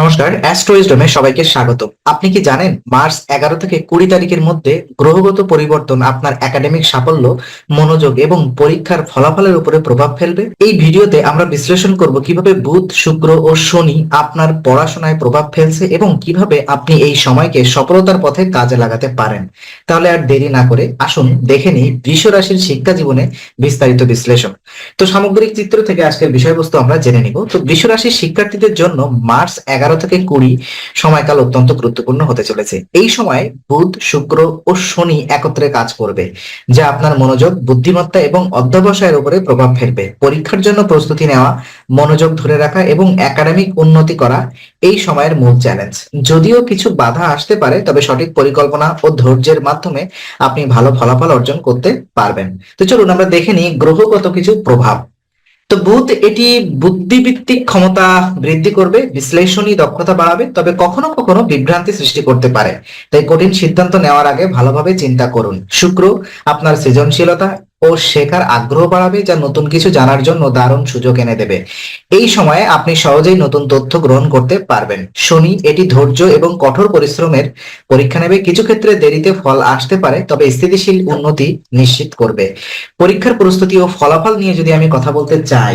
নমস্কার অ্যাস্ট্রোইজডমে সবাইকে স্বাগত। আপনি কি জানেন, মার্চ এগারো থেকে কুড়ি তারিখের মধ্যে গ্রহগত পরিবর্তন আপনার একাডেমিক সাফল্য, মনোযোগ এবং পরীক্ষার ফলাফলের উপরে প্রভাব ফেলবে? এই ভিডিওতে আমরা বিশ্লেষণ করব কীভাবে বুধ, শুক্র ও শনি আপনার পড়াশোনায় প্রভাব ফেলছে এবং কীভাবে আপনি এই সময়কে সফলতার পথে কাজে লাগাতে পারেন। তাহলে আর দেরি না করে আসুন দেখে নিই বৃষ রাশির শিক্ষা জীবনে বিস্তারিত বিশ্লেষণ। তো সামগ্রিক চিত্র থেকে আজকের বিষয়বস্তু আমরা জেনে নিব। তো বৃষ রাশির শিক্ষার্থীদের জন্য মার্চ এগারো থেকে কুড়ি সময়কাল অত্যন্ত গুরুত্বপূর্ণ হতে চলেছে। এই সময় বুধ, শুক্র ও শনি একত্রে কাজ করবে, যা আপনার মনোযোগ, বুদ্ধিমত্তা এবং অধ্যবসায়ের উপরে প্রভাব ফেলবে। পরীক্ষার জন্য প্রস্তুতি নেওয়া, মনোযোগ ধরে রাখা এবং একাডেমিক উন্নতি করা, এই সময়ের মূল চ্যালেঞ্জ যদিও কিছু বাধা আসতে পারে, তবে সঠিক পরিকল্পনা ও ধৈর্যের মাধ্যমে আপনি ভালো ফলাফল অর্জন করতে পারবেন। তো চলুন আমরা দেখে নিই গ্রহগত কিছু প্রভাব। তো বুধ এটি বুদ্ধিভিত্তিক ক্ষমতা বৃদ্ধি করবে, বিশ্লেষণী দক্ষতা বাড়াবে, তবে কখনো কখনো বিভ্রান্তি সৃষ্টি করতে পারে। তাই কঠিন সিদ্ধান্ত নেওয়ার আগে ভালোভাবে চিন্তা করুন। শুক্র, আপনার সৃজনশীলতা ও শেখার আগ্রহ বাড়াবে যা নতুন কিছু জানার জন্য দারুণ সুযোগ এনে দেবে। এই সময়ে আপনি সহজেই নতুন তথ্য গ্রহণ করতে পারবেন। শনি, এটি ধৈর্য এবং কঠোর পরিশ্রমের পরীক্ষা নেবে। কিছু ক্ষেত্রে দেরিতে ফল আসতে পারে, তবে স্থিতিশীল উন্নতি নিশ্চিত করবে। পরীক্ষার প্রস্তুতি ও ফলাফল নিয়ে যদি আমি কথা বলতে চাই,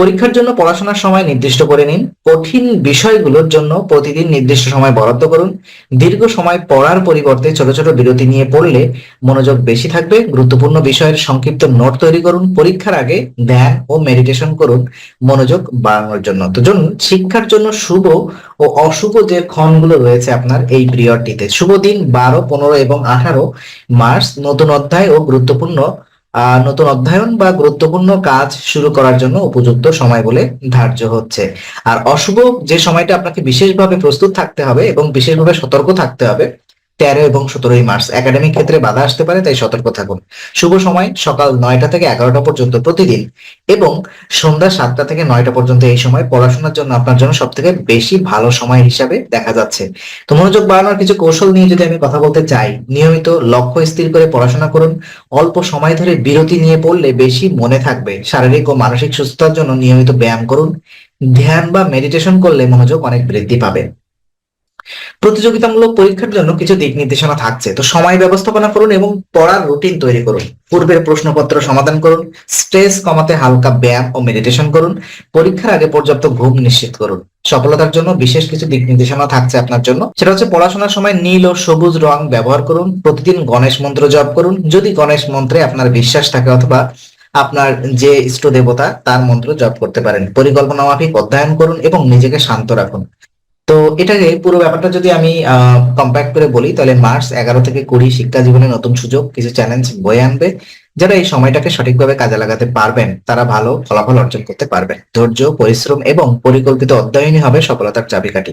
পরীক্ষার জন্য পড়াশোনার সময় নির্দিষ্ট করে নিন। কঠিন বিষয়গুলোর জন্য প্রতিদিন নির্দিষ্ট সময় বরাদ্দ করুন। দীর্ঘ সময় পড়ার পরিবর্তে ছোট ছোট বিরতি নিয়ে পড়লে মনোযোগ বেশি থাকবে। গুরুত্বপূর্ণ বিষয়ের সংক্ষিপ্ত নোট তৈরি করুন। পরীক্ষার আগে ধ্যান ও মেডিটেশন করুন মনোযোগ বাড়ানোর জন্য। তো জন্য শিক্ষার জন্য শুভ ও অশুভ যে ক্ষণগুলো রয়েছে আপনার এই পিরিয়ডটিতে। শুভ দিন বারো, পনেরো এবং আঠারো মার্চ, নতুন অধ্যায় ও গুরুত্বপূর্ণ নতুন অধ্যয়ন বা গুরুত্বপূর্ণ কাজ শুরু করার জন্য উপযুক্ত সময় বলে ধার্য হচ্ছে। আর অশুভ যে সময়টা আপনাকে বিশেষভাবে প্রস্তুত থাকতে হবে এবং বিশেষভাবে সতর্ক থাকতে হবে তেরো এবং সতেরোই মার্চ। একাডেমিক ক্ষেত্রে বাধা আসতে পারে, তাই সতর্ক থাকুন। শুভ সময়, সকাল নয়টা থেকে এগারোটা পর্যন্ত প্রতিদিন এবং সন্ধ্যা সাতটা থেকে নয়টা পর্যন্ত এই সময় পড়াশোনার জন্য আপনার জন্য সব থেকে বেশি ভালো সময় হিসাবে দেখা যাচ্ছে। তো মনোযোগ বাড়ানোর কিছু কৌশল নিয়ে যদি আমি কথা বলতে চাই, নিয়মিত লক্ষ্য স্থির করে পড়াশোনা করুন। অল্প সময় ধরে বিরতি নিয়ে পড়লে বেশি মনে থাকবে। শারীরিক ও মানসিক সুস্থতার জন্য নিয়মিত ব্যায়াম করুন। ধ্যান বা মেডিটেশন করলে মনোযোগ অনেক বৃদ্ধি পাবে। প্রতিযোগিতামূলক পরীক্ষার জন্য কিছু দিক নির্দেশনা থাকছে। তো সময় ব্যবস্থাপনা করুন এবং পড়ার রুটিন তৈরি করুন। পূর্বের প্রশ্নপত্র সমাধান করুন স্ট্রেস কমাতে হালকা ব্যায়াম ও মেডিটেশন করুন, পরীক্ষার আগে পর্যাপ্ত ঘুম নিশ্চিত করুন। সফলতার জন্য বিশেষ কিছু দিক নির্দেশনা থাকছে আপনার জন্য। সেটা হচ্ছে পড়াশোনার সময় নীল ও সবুজ রং ব্যবহার করুন, প্রতিদিন গণেশ মন্ত্র জপ করুন। যদি গণেশ মন্ত্রে আপনার বিশ্বাস থাকে অথবা আপনার যে ইষ্ট দেবতা তার মন্ত্র জপ করতে পারেন। পরিকল্পনা মাফিক অধ্যয়ন করুন এবং নিজেকে শান্ত রাখুন। তো এটাকে পুরো ব্যাপারটা যদি আমি কম্প্যাক্ট করে বলি, তাহলে মার্চ এগারো থেকে কুড়ি শিক্ষা জীবনে নতুন সুযোগ, কিছু চ্যালেঞ্জ বয়ে আনবে, যারা এই সময়টাকে সঠিকভাবে কাজে লাগাতে পারবেন, তারা ভালো ফলাফল অর্জন করতে পারবেন। ধৈর্য, পরিশ্রম এবং পরিকল্পিত অধ্যয়নই হবে সফলতার চাবিকাঠি।